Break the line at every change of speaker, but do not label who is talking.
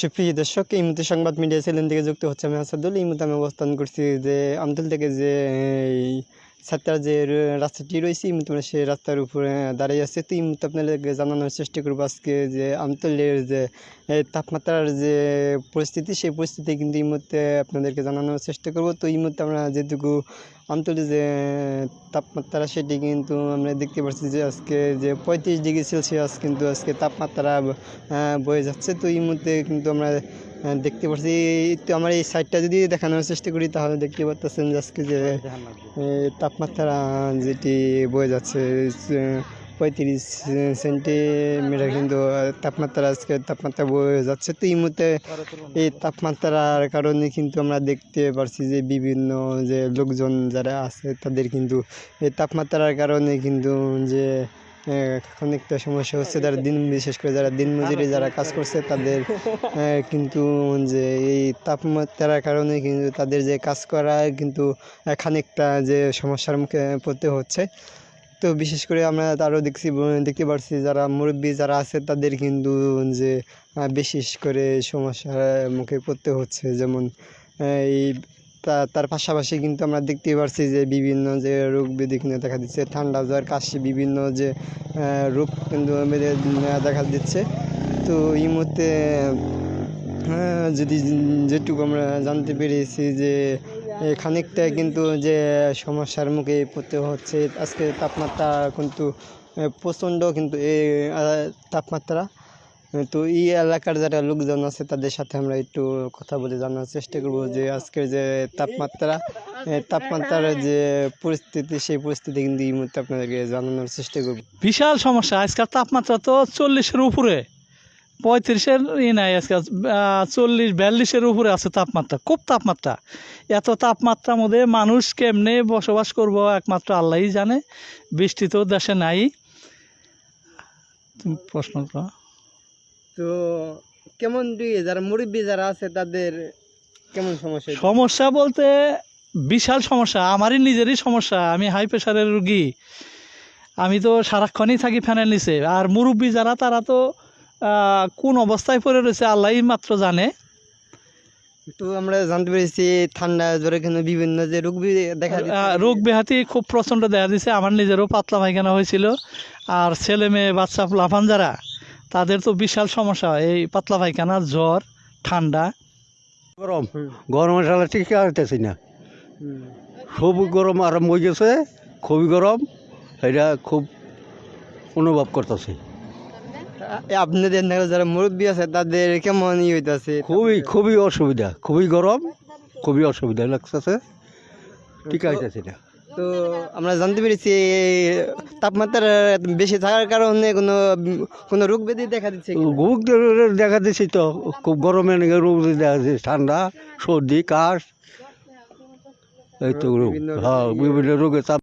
সুপ্রিয় দর্শক, এই মুহূর্তে সংবাদ মিডিয়া চ্যানেল থেকে যুক্ত হচ্ছে আমি আসাদুল। এই মুহূর্তে আমি অবস্থান করছি যে আমতল থেকে যে সাতটার যে রাস্তাটি রয়েছে, এই সেই রাস্তার উপরে দাঁড়িয়ে আছে। তো এই আপনাদেরকে জানানোর চেষ্টা করব আজকে যে আমতলের যে তাপমাত্রার যে পরিস্থিতি, সেই পরিস্থিতি কিন্তু এই মুহূর্তে আপনাদেরকে জানানোর চেষ্টা করব। তো এই মুহূর্তে আমরা যেটুকু আমতলে যে, তাপমাত্রা, সেটি কিন্তু আমরা দেখতে পাচ্ছি যে আজকে যে পঁয়ত্রিশ ডিগ্রি সেলসিয়াস কিন্তু আজকে তাপমাত্রা বয়ে যাচ্ছে। তো এই মুহূর্তে কিন্তু আমরা দেখতে পাচ্ছি তো আমার এই সাইডটা যদি দেখানোর চেষ্টা করি, তাহলে দেখতে পাচ্ছেন আজকে যে তাপমাত্রা যেটি বয়ে যাচ্ছে পঁয়ত্রিশ সেন্টিমিটার কিন্তু তাপমাত্রা আজকে তাপমাত্রা বয়ে যাচ্ছে। তো এই মুহূর্তে এই তাপমাত্রার কারণে কিন্তু আমরা দেখতে পারছি যে বিভিন্ন যে লোকজন যারা আছে, তাদের কিন্তু এই তাপমাত্রার কারণে কিন্তু যে অনেকটা সমস্যা হচ্ছে। যারা দিন, বিশেষ করে যারা দিন মজুরি, যারা কাজ করছে, তাদের কিন্তু যে এই তাপমাত্রার কারণে কিন্তু তাদের যে কাজ করা কিন্তু খানিকটা যে সমস্যার মুখে পড়তে হচ্ছে। তো বিশেষ করে আমরা আরও দেখছি, দেখতে পারছি যারা মুরব্বী যারা আছে, তাদের কিন্তু যে বিশেষ করে সমস্যার মুখে পড়তে হচ্ছে। যেমন, এই তা- তার পাশাপাশি কিন্তু আমরা দেখতে পারছি যে বিভিন্ন যে রোগ ব্যাধি দেখা দিচ্ছে, ঠান্ডা, জ্বর, কাশি, বিভিন্ন যে রোগ কিন্তু দেখা দিচ্ছে। তো এই মুহূর্তে যদি যেটুকু আমরা জানতে পেরেছি যে খানিকটা কিন্তু যে সমস্যার মুখে পড়তে হচ্ছে আজকে তাপমাত্রা কিন্তু প্রচণ্ড কিন্তু এই তাপমাত্রা। তো এই এলাকার যারা লোকজন আছে, তাদের সাথে আমরা একটু কথা বলে জানার চেষ্টা করব যে আজকের যে তাপমাত্রা তাপমাত্রার যে পরিস্থিতি, সেই পরিস্থিতি কিন্তু এই মুহূর্তে আপনাদেরকে জানানোর চেষ্টা করব।
বিশাল সমস্যা। আজকাল তাপমাত্রা তো চল্লিশের উপরে, পঁয়ত্রিশের ই নাই আজকাল চল্লিশ, বিয়াল্লিশের উপরে আছে তাপমাত্রা, খুব তাপমাত্রা। এত তাপমাত্রার মধ্যে মানুষ কেমনে বসবাস করব একমাত্র আল্লাহই জানে, বৃষ্টি তো দেশে নাই। তুমি প্রশ্ন করো।
তো কেমন দিয়ে যারা মুরব্বী যারা আছে তাদের কেমন সমস্যা?
সমস্যা বলতে বিশাল সমস্যা আমারই নিজেরই সমস্যা। আমি হাই প্রেশারের রুগী। আমি তো সারাক্ষণই থাকি ফ্যানের নিচে। আর মুরব্বী যারা তারা তো কোন অবস্থায় পড়ে রয়েছে আল্লাহই মাত্র জানে।
তো আমরা জানতে পেরেছি ঠান্ডা জ্বরে কিন্তু বিভিন্ন যে রোগ দেখা
রোগ ব্যাধি খুব প্রচণ্ড দেখা দিছে। আমার নিজেরও পাতলা পায়খানা হয়েছিল। আর ছেলে মেয়ে বাচ্চা লাফান যারা তাদের তো বিশাল সমস্যা এই পাতলা পায়খানা জ্বর ঠান্ডা।
গরম। গরমের সালে ঠিক আসতেছি না। খুবই গরম আরম্ভ হয়ে গেছে খুবই গরম। এটা খুব অনুভব করতেছি।
আপনাদের যারা মুরব্বী আছে তাদের কেমন ই হইতাছে?
খুবই খুবই অসুবিধা। খুবই গরম খুবই অসুবিধা লাগতেছে। ঠিক আসতেছি না।
তো আমরা জানতে পেরেছি তাপমাত্রা বেশি থাকার কারণে কোনো কোনো রোগ ব্যাধি দেখা দিচ্ছে
রোগ দেখা দিচ্ছে তো খুব গরমে রোগ দেখা দিচ্ছে ঠান্ডা সর্দি কাশ এই তো রোগ
বিভিন্ন
হ্যাঁ বিভিন্ন রোগের চাপ